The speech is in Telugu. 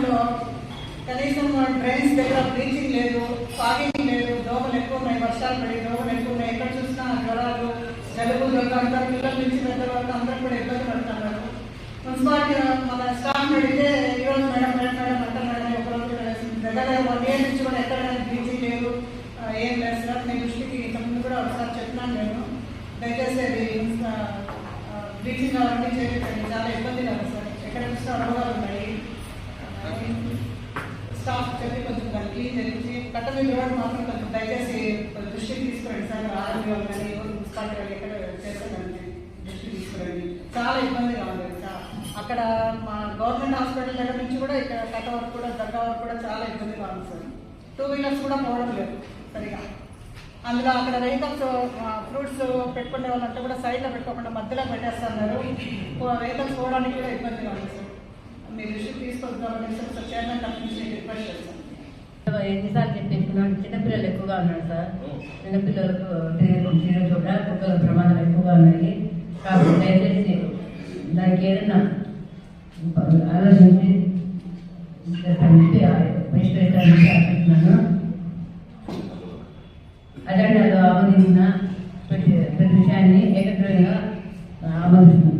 గ్రామంలో కనీసం డ్రైన్స్ దగ్గర బ్లీచింగ్ లేదు ఫాగింగ్ లేదు దోమలు ఎక్కువ ఉన్నాయి వర్షాలు పడి దోమలు ఎక్కువ ఉన్నాయి ఎక్కడ చూసినా జ్వరాలు జలుబు దగ్గర అందరూ పిల్లల నుంచి పెద్ద వరకు అందరూ కూడా ఇబ్బంది పడుతున్నారు. మున్సిపాలిటీ మన స్టాఫ్ అడిగితే ఈరోజు మేడం మేడం మేడం అంటారు మేడం ఒకరోజు దగ్గర వన్ ఇయర్ నుంచి కూడా ఎక్కడ బ్లీచింగ్ లేదు ఏం లేదు సార్ మీ దృష్టికి ఇంతకుముందు కూడా ఒకసారి చెప్పినాను నేను. దయచేసి అది బ్లీచింగ్ అవన్నీ చేయించండి చాలా ఇబ్బంది కాదు సార్ ఎక్కడ చూసినా రోగాలు ఉన్నాయి ఆ, స్టాఫ్ చెప్పి కొంచెం దాన్ని క్లీన్ చేయించి కట్ట మీద రోడ్ మాత్రం కొంచెం దయచేసి దృష్టికి తీసుకురండి. సార్ ఆరోగ్య వాళ్ళు కానీ ఎవరు మున్సిపాలిటీ వాళ్ళు ఎక్కడ చేస్తానండి దృష్టికి తీసుకురండి. చాలా ఇబ్బందిగా ఉంది అక్కడ మా గవర్నమెంట్ హాస్పిటల్ దగ్గర నుంచి కూడా ఇక్కడ కట్ట వరకు కూడా దగ్గర వరకు కూడా చాలా ఇబ్బందిగా ఉంది సార్. టూ వీలర్స్ కూడా పోవడం లేదు సరిగా. అందులో అక్కడ వెహికల్స్ ఫ్రూట్స్ పెట్టుకునే వాళ్ళంతా కూడా సైడ్లో పెట్టుకోకుండా మధ్యలో పెట్టేస్తున్నారు. వెహికల్స్ పోవడానికి కూడా ఇబ్బందిగా ఉంది సార్. మీ దృష్టికి తీసుకొద్దామని సార్ చైర్మన్ కంపెనీ రిక్వెస్ట్ చేస్తాను. ఎన్నిసార్లు చెప్పిస్తున్నాను చిన్నపిల్లలు ఎక్కువగా ఉన్నారు సార్. చిన్నపిల్లలకు తిరిగే చోట కుక్కల ప్రమాదం ఎక్కువగా ఉన్నాయి కాబట్టి దయచేసి దానికి ఏదైనా ఆలోచించి చేస్తానంటే పరిష్కరిస్తానని ఆశిస్తున్నాను. అజెండాలో ఆమోదించిన ప్రతి ప్రతి విషయాన్ని ఏకగ్రంగా ఆమోదిస్తున్నాను.